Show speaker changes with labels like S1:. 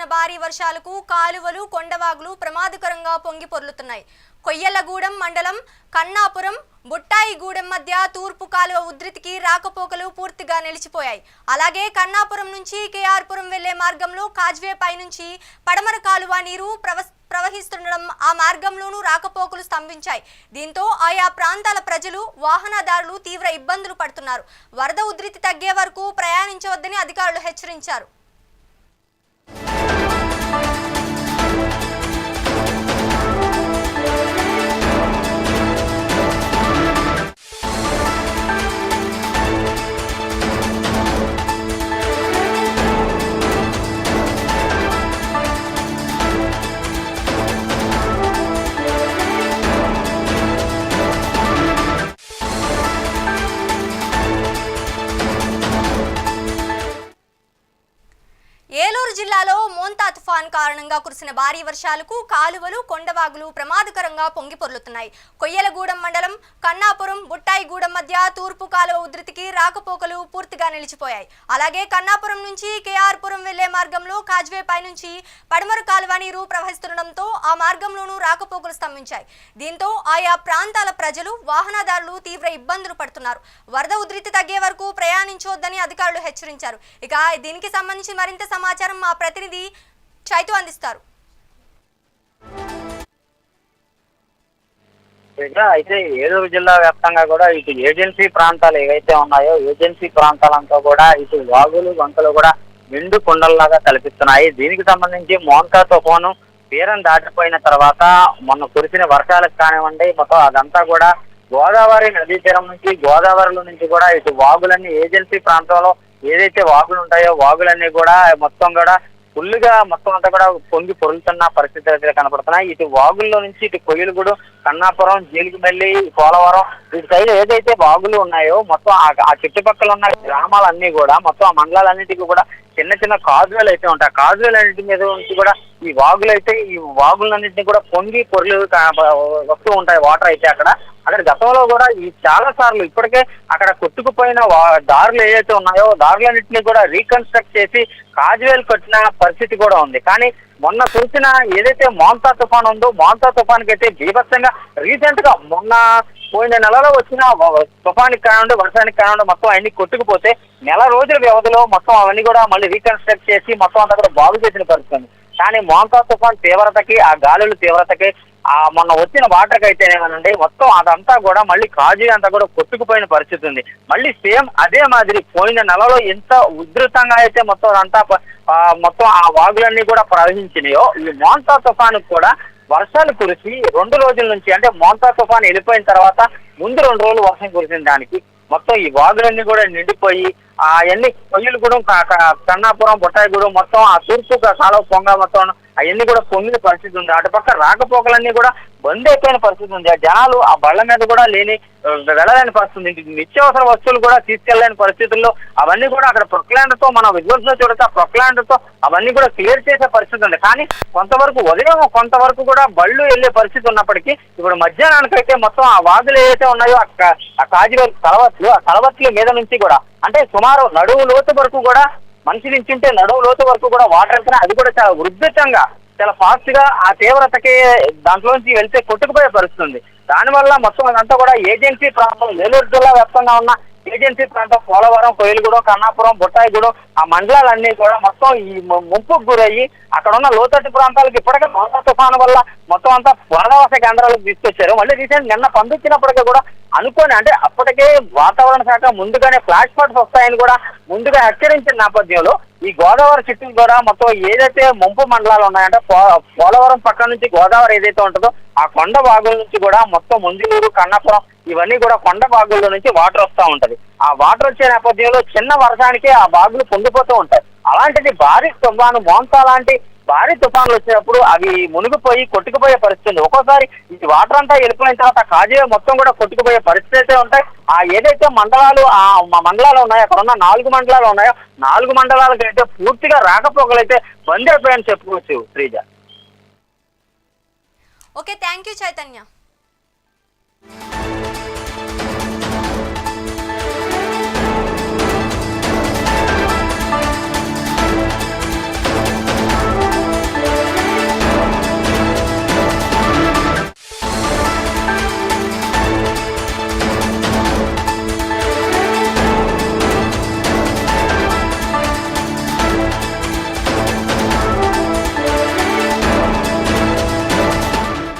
S1: కురిసిన భారీ వర్షాలకు కాలువలు కొండవాగులు ప్రమాదకరంగా పొంగి పొర్లుతున్నాయి. కొయ్యలగూడెం మండలం కన్నాపురం బుట్టాయిగూడెం మధ్య తూర్పు కాలువ ఉధృతికి రాకపోకలు పూర్తిగా నిలిచిపోయాయి. అలాగే కన్నాపురం నుంచి కేఆర్పురం వెళ్ళే మార్గంలో కాజ్వే పైనుంచి పడమర కాలువ నీరు ప్రవ ప్రవహిస్తుండడం ఆ మార్గంలోనూ రాకపోకలు స్తంభించాయి. దీంతో ఆయా ప్రాంతాల ప్రజలు వాహనదారులు తీవ్ర ఇబ్బందులు పడుతున్నారు. వరద ఉధృతి తగ్గే వరకు ప్రయాణించవద్దని అధికారులు హెచ్చరించారు. జిల్లాలో మోంతా తుఫాన్ కారణంగా కురిసిన భారీ వర్షాలకు కాలువలు కొండవాగులు ప్రమాదకరంగా పొంగిపొర్లుతున్నాయి కొయ్యలగూడెం మండలం కన్నాపురం బుట్టాయిగూడెం మధ్య తూర్పు కాలువ ఉధృతికి రాకపోకలు పూర్తిగా నిలిచిపోయాయి. అలాగే కన్నాపురం నుంచి కేఆర్పురం వెళ్ళే మార్గంలో కాజ్వేపై నుంచి పడమర కాలువ నీరు ప్రవహిస్తుండటంతో ఆ మార్గంలోనూ రాకపోకలు స్తంభించాయి. దీంతో ఆయా ప్రాంతాల ప్రజలు వాహనదారులు తీవ్ర ఇబ్బందులు పడుతున్నారు. వరద ఉధృతి తగ్గే వరకు ప్రయాణించవద్దని అధికారులు హెచ్చరించారు. ఇక దీనికి సంబంధించి మరింత సమాచారం మా ప్రతినిధి చైతు అందిస్తారు.
S2: అయితే ఏలూరు జిల్లా వ్యాప్తంగా కూడా ఇటు ఏజెన్సీ ప్రాంతాలు ఏవైతే ఉన్నాయో ఏజెన్సీ ప్రాంతాలంతా కూడా ఇటు వాగులు వంకలు కూడా నిండు కుండల్లాగా కల్పిస్తున్నాయి దీనికి సంబంధించి మోన్కా తుఫాను తీరం దాటిపోయిన తర్వాత మొన్న కురిసిన వర్షాలకు కానివ్వండి మొత్తం అదంతా కూడా గోదావరి నదీ తీరం నుంచి గోదావరిలో నుంచి కూడా ఇటు వాగులన్నీ ఏజెన్సీ ప్రాంతంలో ఏదైతే వాగులు ఉంటాయో వాగులన్నీ కూడా మొత్తం కూడా ఫుల్గా మొత్తం అంతా కూడా పొంగి పొరులుతున్న పరిస్థితులు అయితే కనపడుతున్నాయి. ఇటు వాగుల్లో నుంచి ఇటు కొయ్యలగూడు కన్నాపురం జీలిగిమల్లి పోలవరం ఇటు సైడ్ ఏదైతే వాగులు ఉన్నాయో మొత్తం ఆ- చుట్టుపక్కల ఉన్న గ్రామాలన్నీ కూడా మొత్తం ఆ మండలాలన్నిటికీ కూడా చిన్న చిన్న కాజువేలు అయితే ఉంటాయి. కాజువేలన్నిటి మీద నుంచి కూడా ఈ వాగులు అయితే ఈ వాగులన్నింటినీ కూడా పొంగి పొరులు వస్తూ ఉంటాయి. వాటర్ అయితే అక్కడ. అక్కడ గతంలో కూడా ఈ చాలా సార్లు ఇప్పటికే అక్కడ కొట్టుకుపోయిన దారులు ఏవైతే ఉన్నాయో దారులన్నింటినీ కూడా రీకన్స్ట్రక్ట్ చేసి కాజువేలు కట్టిన పరిస్థితి కూడా ఉంది. కానీ మొన్న కురిసిన ఏదైతే మోంతా తుఫాన్ ఉందో మోంతా తుఫాన్కి అయితే బీభత్సంగా రీసెంట్గా మొన్న పోయిన నెలలో వచ్చిన తుఫానికి కానివ్వండి వర్షానికి కానివ్వండి మొత్తం అన్ని కొట్టుకుపోతే నెల రోజుల వ్యవధిలో మొత్తం అవన్నీ కూడా మళ్ళీ రీకన్స్ట్రక్ట్ చేసి మొత్తం అంతా కూడా బాగు చేసిన పరిస్థితి కానీ మోంతా తుఫాన్ తీవ్రతకి ఆ గాలుల తీవ్రతకి ఆ మొన్న వచ్చిన వాటర్ అయితే ఏమనండి మొత్తం అదంతా కూడా మళ్ళీ కాజీ అంతా కూడా కొట్టుకుపోయిన పరిస్థితి ఉంది. మళ్ళీ సేమ్ అదే మాదిరి పోయిన నెలలో ఎంత ఉధృతంగా అయితే మొత్తం అదంతా మొత్తం ఆ వాగులన్నీ కూడా ప్రవహించినాయో ఈ మోంతా తుఫాను కూడా వర్షాలు కురిసి రెండు రోజుల నుంచి అంటే మోంతా తుఫాన్ వెళ్ళిపోయిన తర్వాత ముందు రెండు రోజులు వర్షం కురిసిన దానికి మొత్తం ఈ వాగులన్నీ కూడా నిండిపోయి ఆ కొయ్యలగూడెం కన్నాపురం బొట్టాయిగూడెం మొత్తం ఆ తూర్పు కాలువ పొంగ మొత్తం అవన్నీ కూడా పొంగిన పరిస్థితి ఉంది. అటుపక్క రాకపోకలన్నీ కూడా బంద్ అయిపోయిన పరిస్థితి ఉంది. ఆ జనాలు ఆ బళ్ళ మీద కూడా లేని వెళ్ళలేని పరిస్థితి ఉంది. నిత్యావసర వస్తువులు కూడా తీసుకెళ్ళేని పరిస్థితుల్లో అవన్నీ కూడా అక్కడ ప్రొక్లాండ్తో మన విజువల్స్లో చూడొచ్చు. ఆ ప్రొక్లాండ్తో అవన్నీ కూడా క్లియర్ చేసే పరిస్థితి ఉంది. కానీ కొంతవరకు ఉదయం కొంతవరకు కూడా బళ్ళు వెళ్ళే పరిస్థితి ఉన్నప్పటికీ ఇప్పుడు మధ్యాహ్నానికైతే మొత్తం ఆ వాగులు ఏవైతే ఉన్నాయో ఆ క- ఆ కలవట్లు ఆ కలవట్ల మీద నుంచి కూడా అంటే సుమారు నడువు లోతు వరకు కూడా మనిషి నుంచి ఉంటే నడువు లోతు వరకు కూడా వాటర్ వెళ్తున్నాయి అది కూడా చాలా ఉధృతంగా చాలా ఫాస్ట్గా ఆ తీవ్రతకి దాంట్లోంచి వెళ్తే కొట్టుకుపోయే పరిస్థితి ఉంది దానివల్ల మొత్తం అదంతా కూడా ఏజెన్సీ ప్రాంతం నెల్లూరు జిల్లా వ్యాప్తంగా ఉన్న ఏజెన్సీ ప్రాంతం పోలవరం కోయిలగూడెం కన్నాపురం బుట్టాయిగూడెం ఆ మండలాలన్నీ కూడా మొత్తం ఈ ముంపుకు గురయ్యి అక్కడ ఉన్న లోతట్టు ప్రాంతాలకు ఇప్పటికే మోస తుఫాను వల్ల మొత్తం అంతా వరదవాస కేంద్రాలకు తీసుకొచ్చారు. మళ్ళీ రీసెంట్ నిన్న పంపించినప్పటికీ కూడా అనుకోని అంటే అప్పటికే వాతావరణ శాఖ ముందుగానే ఫ్లాష్ ఫ్లడ్స్ వస్తాయని కూడా ముందుగా హెచ్చరించిన నేపథ్యంలో ఈ గోదావరి చుట్టూ కూడా మొత్తం ఏదైతే ముంపు మండలాలు ఉన్నాయంటే పో- పోలవరం పక్క నుంచి గోదావరి ఏదైతే ఉంటుందో ఆ కొండ బాగుల నుంచి కూడా మొత్తం ముందులూరు కన్నపురం ఇవన్నీ కూడా కొండ బాగుల నుంచి వాటర్ వస్తూ ఉంటది. ఆ వాటర్ వచ్చే నేపథ్యంలో చిన్న వర్షానికి ఆ బాగులు పొంగిపోతూ ఉంటాయి. అలాంటిది భారీ తుఫాను మోంతా లాంటి భారీ తుఫాన్లు వచ్చినప్పుడు అవి మునిగిపోయి కొట్టుకుపోయే పరిస్థితి ఉంది. ఒక్కోసారి ఈ వాటర్ అంతా వెళ్ళిపోయిన తర్వాత కాజే మొత్తం కూడా కొట్టుకుపోయే పరిస్థితి అయితే ఉంటాయి. ఆ ఏదైతే మండలాలు ఆ మండలాలు ఉన్నాయో అక్కడ ఉన్న నాలుగు మండలాలు ఉన్నాయో నాలుగు మండలాలకు అయితే పూర్తిగా రాకపోకలైతే బంద్ అయిపోయాయని చెప్పుకోవచ్చు Sreeja.
S1: Okay thank you Chaitanya.